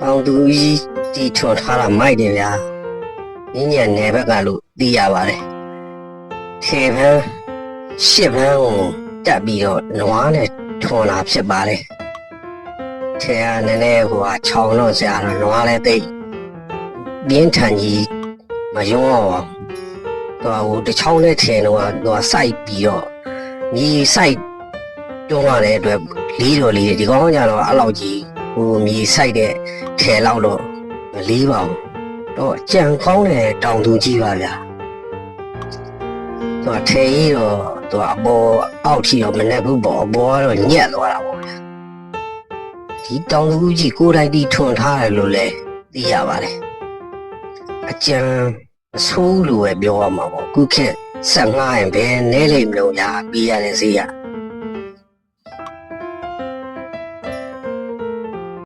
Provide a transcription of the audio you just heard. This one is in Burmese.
တောင်သူကြီးတီထွန်ထားတာမိုက်တယ်ဗျာညညနယ်ဘက်ကလို့သိရပါတယ်ထေဖန်းရှစ်ဖန်းကိုတက်ပြီးတော့နွားနဲ့ထွန်လာဖြစ်ပါတယ်ထေကနည်းနည်းဟိုဟာခြောင်တော့ဆရာတော့နွားလည်းသိပ်ပြင်းထန်ကြီးမယုံတော့ပါဘူးသူကဟိုတစ်ချောင်းနဲ့ထင်တော့သူကစိုက်ပြီးတော့မြေစိုက်တွန်းရတဲ့အတွက်လေးတော်လေးတွေဒီကောင်းကြတော့အဲ့လောက်ကြီး ဟိုမြေစိုက်တဲ့ထဲလောက်တော့မလေးပါဘူးတော့ကြံကောင်းတဲ့တောင်သူကြီးပါဗျာသူကထဲကြီးတော့သူကအပေါ်အောက်ထီတော့မနဲ့ဘူးပေါ့အပေါ်ကတော့ညက်သွားတာပေါ့ဗျာဒီတောင်သူကြီးကိုယ်တိုင်တီထွန်ထားတယ်လို့လည်းသိရပါတယ်အကြံအဆိုးလို့ပဲပြောရမှာပေါ့ခုခေတ်15ရင်ဘယ်နဲလိမ့်မလို့ညာပြီးရတဲ့ဈေးက